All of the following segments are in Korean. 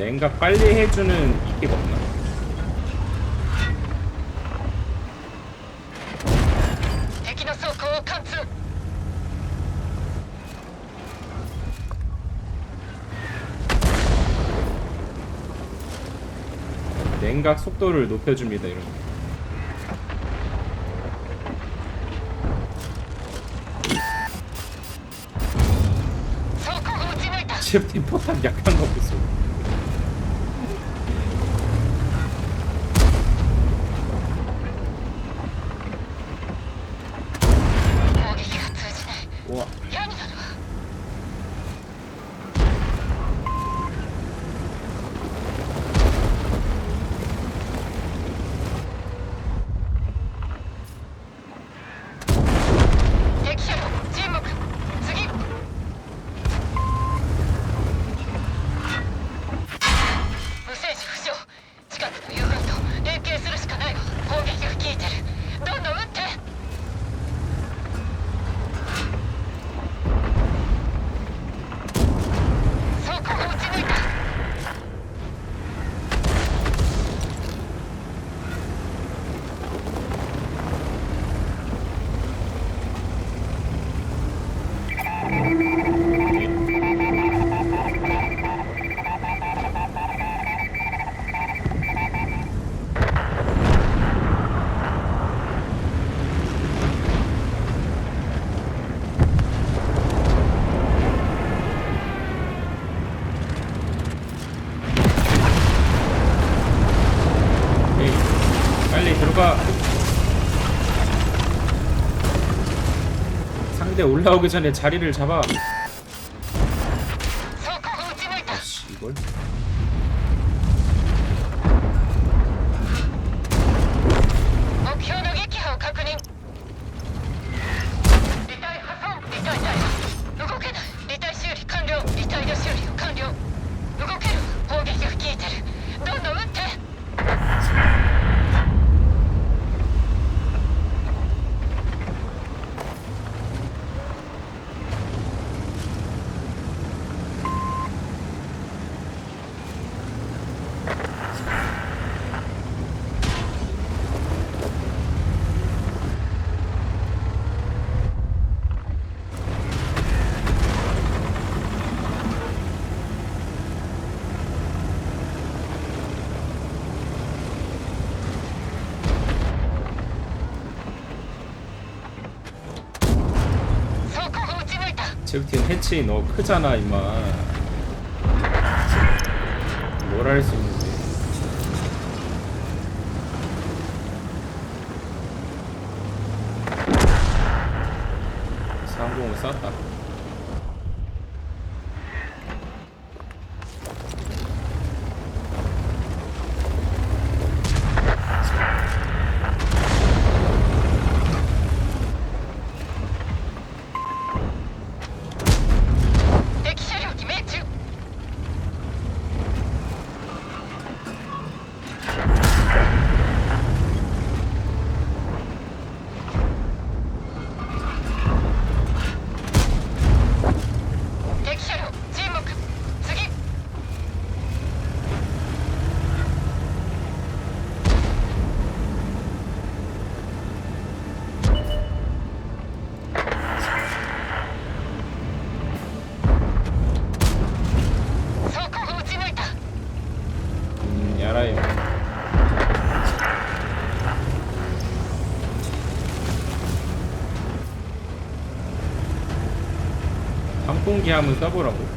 냉각 빨리 해주는 이기가 없나? 냉각 속도를 높여줍니다 이런 거. 제 포탑 약한 거 보세요. 我 올라오기 전에 자리를 잡아 제국팀 해치 너 크잖아 임마. 뭘 할 수 있는데. 상공을 쐈다. 항공기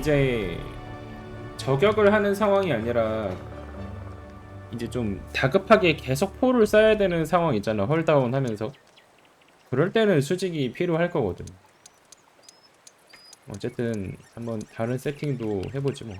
이제 저격을 하는 상황이 아니라 이제 좀 다급하게 계속 포를 쏴야 되는 상황 있잖아 헐다운 하면서 그럴 때는 수직이 필요할 거거든. 어쨌든 한번 다른 세팅도 해보지 뭐.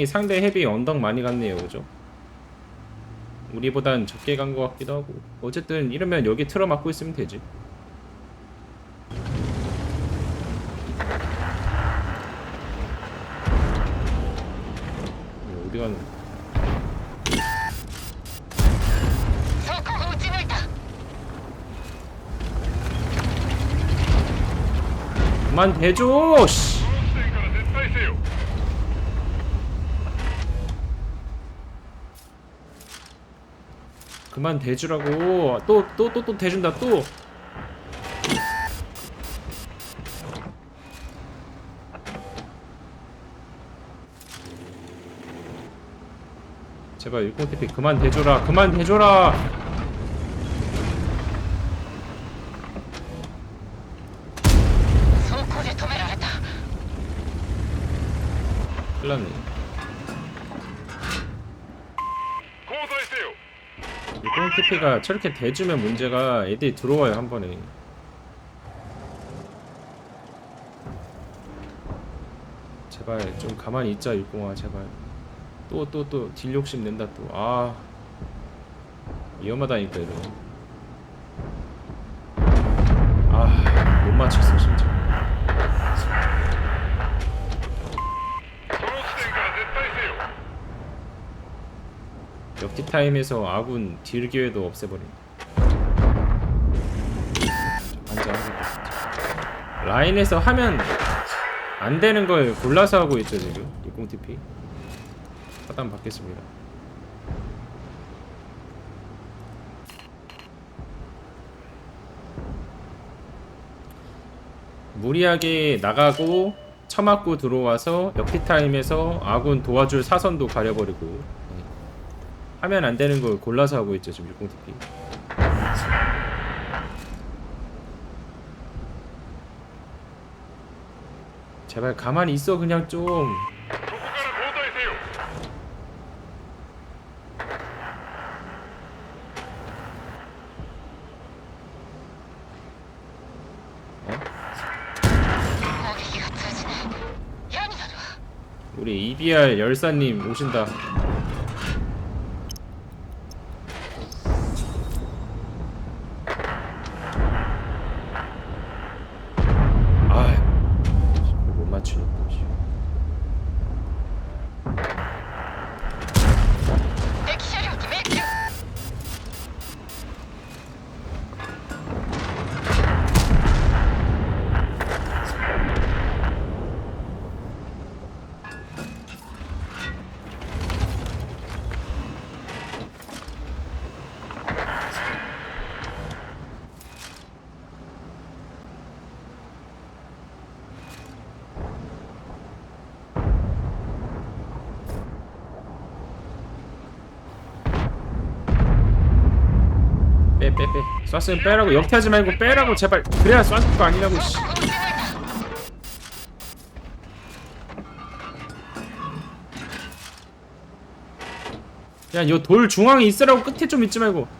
굉장히 상대 헤비 언덕 많이 갔네요 그죠? 우리보단 적게 간 것 같기도 하고. 어쨌든 이러면 여기 틀어 막고 있으면 되지. 네, 우리 가는 그만 대줘 씨. 그만 대주라고. 또 또 또 또 대준다 또. 제발 60TP 그만 대줘라. 그만 대줘라 よ 60TP가 저렇게 대주면 문제가 애들이 들어와요 한 번에. 제발 좀 가만히 있자 60아 제발. 또 또 또 딜 욕심 낸다 또 아 위험하다니까 이거 아못 맞췄어 진짜 티 타임에서 아군 딜 기회도 진짜 라인에서 하면 안 되는 걸 골라서 하고 있죠 지금. 60TP 차단 받겠습니다. 무리하게 나가고 처맞고 들어와서 역티 타임에서 아군 도와줄 사선도 가려버리고. 네. 하면 안 되는 걸 골라서 하고 있죠 지금 60TP 제발 가만히 있어 그냥 좀. 우리 EBR 열사님 오신다. 쐈으면 빼라고. 역태하지 말고 빼라고 제발. 그래야 쐈을 거 아니라고 씨. 야요 돌 중앙에 있으라고 끝에 좀 있지 말고.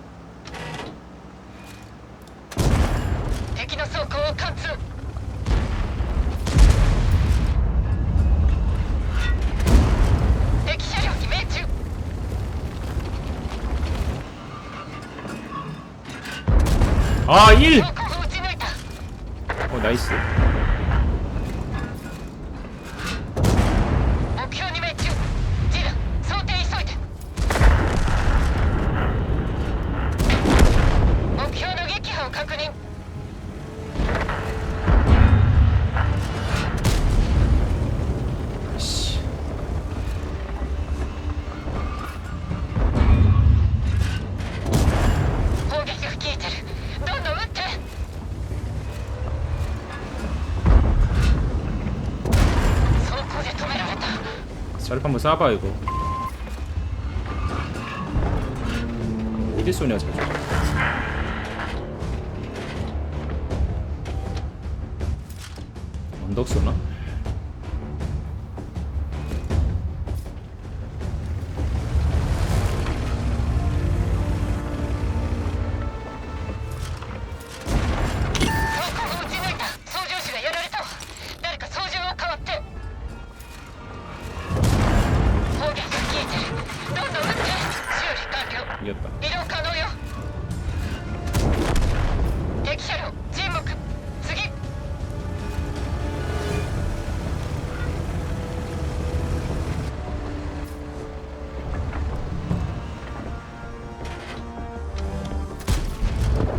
자립 한번 쏴봐 이거 어디 쏘냐 자립 언덕 쏘나?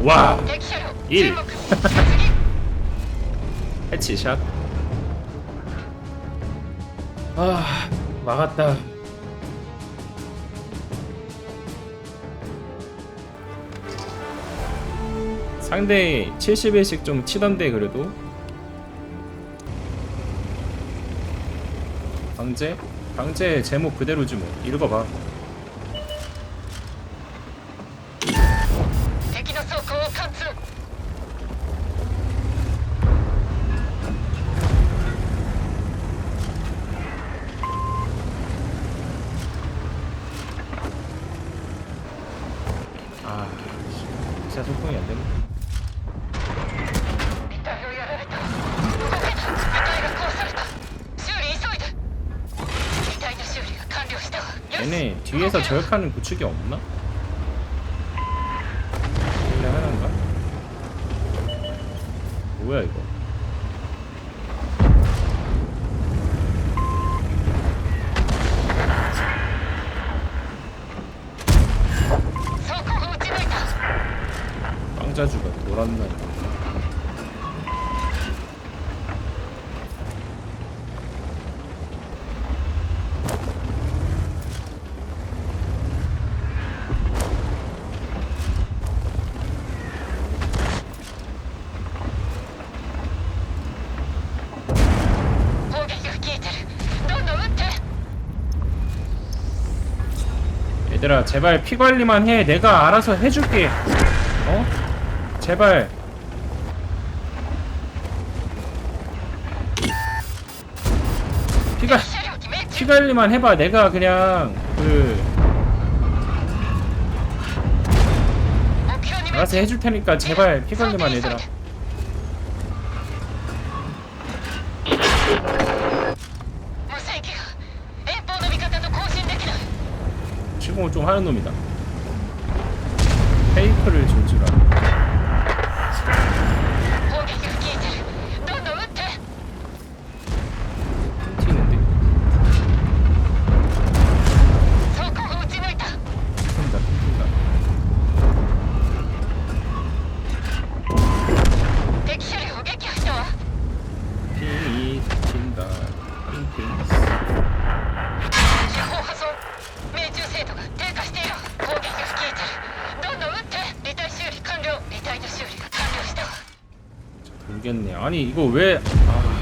와! 1! 해치샷 아 막았다 상대 70일씩 좀 치던데 그래도 강제? 강제 제목 그대로지 뭐 읽어봐 아, 씨. 기사 소통이 안 되네. 얘네 뒤에서 저격하는 구축이 없나? 뭐야 이거? 빵자주가 돌았나 얘들아 제발 피 관리만 해. 내가 알아서 해줄게. 어? 제발. 피가 피 관리만 해봐. 내가 그냥 그 알아서 해줄 테니까 제발 피 관리만 얘들아. 시공을 좀 하는 놈이다. 페이크를 줄줄 알아 모르겠네 아니 이거 왜 아...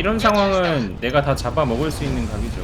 이런 상황은 내가 다 잡아먹을 수 있는 각이죠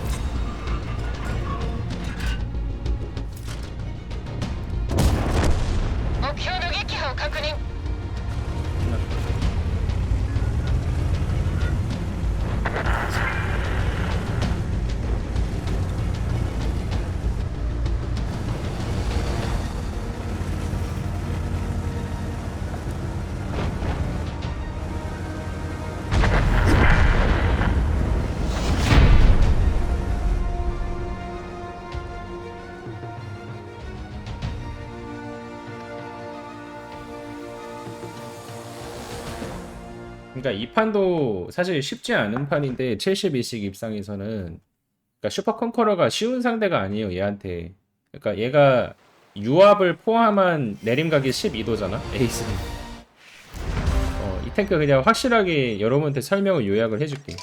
그러니까 이 판도 사실 쉽지 않은 판인데 72식 입상에서는 그러니까 슈퍼 컨커러가 쉬운 상대가 아니에요 얘한테. 그러니까 얘가 유압을 포함한 내림각이 12도잖아 에이스는 어, 이 탱크 그냥 확실하게 여러분한테 설명을 요약을 해줄게.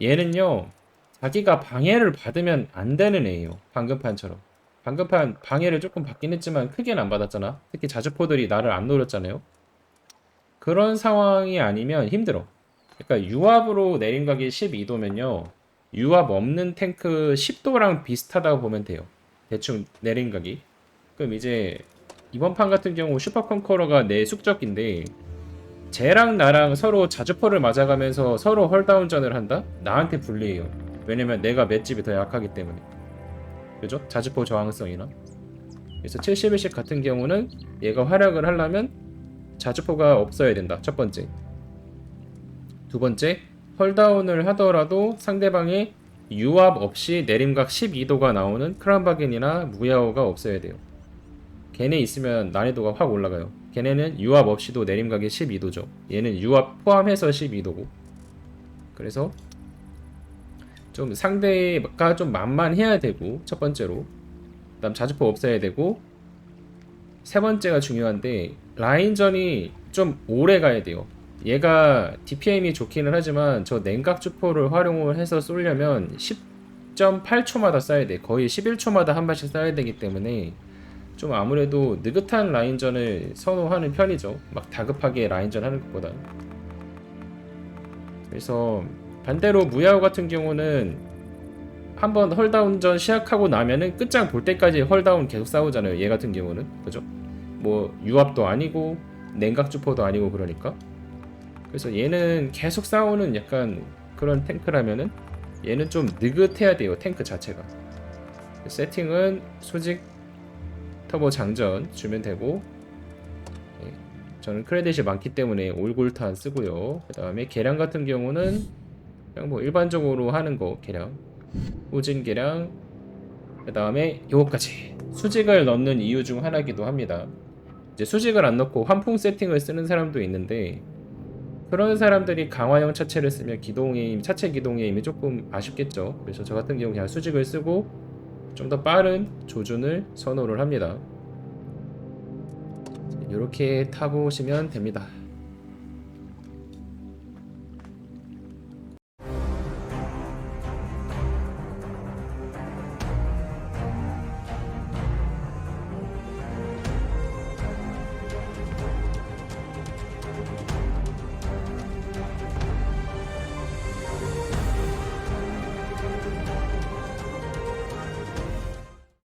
얘는요 자기가 방해를 받으면 안 되는 애예요 방금 판처럼. 방금 판 방해를 조금 받긴 했지만 크게는 안 받았잖아. 특히 자주포들이 나를 안 노렸잖아요 그런 상황이 아니면 힘들어. 그러니까 유압으로 내림각이 12도면요. 유압 없는 탱크 10도랑 비슷하다고 보면 돼요. 대충 내림각이. 그럼 이제 이번 판 같은 경우 슈퍼 컨커러가 내 숙적인데 쟤랑 나랑 서로 자주포를 맞아가면서 서로 헐다운전을 한다? 나한테 불리해요. 왜냐면 내가 맷집이 더 약하기 때문에. 그죠? 자주포 저항성이나. 그래서 71식 같은 경우는 얘가 활약을 하려면 자주포가 없어야 된다. 첫 번째. 두 번째, 헐다운을 하더라도 상대방이 유압 없이 내림각 12도가 나오는 크란바겐이나 무야호가 없어야 돼요. 걔네 있으면 난이도가 확 올라가요. 걔네는 유압 없이도 내림각이 12도죠. 얘는 유압 포함해서 12도고. 그래서 좀 상대가 좀 만만해야 되고 첫 번째로 그다음 자주포 없어야 되고 세 번째가 중요한데 라인전이 좀 오래 가야 돼요. 얘가 DPM이 좋기는 하지만 저 냉각 주포를 활용을 해서 쏘려면 10.8초마다 쏴야 돼. 거의 11초마다 한 발씩 쏴야 되기 때문에 좀 아무래도 느긋한 라인전을 선호하는 편이죠. 막 다급하게 라인전 하는 것보다. 그래서 반대로 무야호 같은 경우는 한번 헐다운전 시작하고 나면은 끝장 볼 때까지 헐다운 계속 싸우잖아요. 얘 같은 경우는. 그죠? 뭐 유압도 아니고 냉각 주포도 아니고 그러니까. 그래서 얘는 계속 싸우는 약간 그런 탱크라면은 얘는 좀 느긋해야 돼요 탱크 자체가. 세팅은 수직 터보 장전 주면 되고. 네, 저는 크레딧이 많기 때문에 올골탄 쓰고요. 그 다음에 계량 같은 경우는 그냥 뭐 일반적으로 하는 거 계량 우진 계량 그 다음에 요거까지 수직을 넣는 이유 중 하나기도 합니다 이제 수직을 안 넣고 환풍 세팅을 쓰는 사람도 있는데 그런 사람들이 강화형 차체를 쓰면 기동의 힘, 차체 기동의 힘이 조금 아쉽겠죠. 그래서 저 같은 경우 그냥 수직을 쓰고 좀 더 빠른 조준을 선호를 합니다. 이렇게 타보시면 됩니다.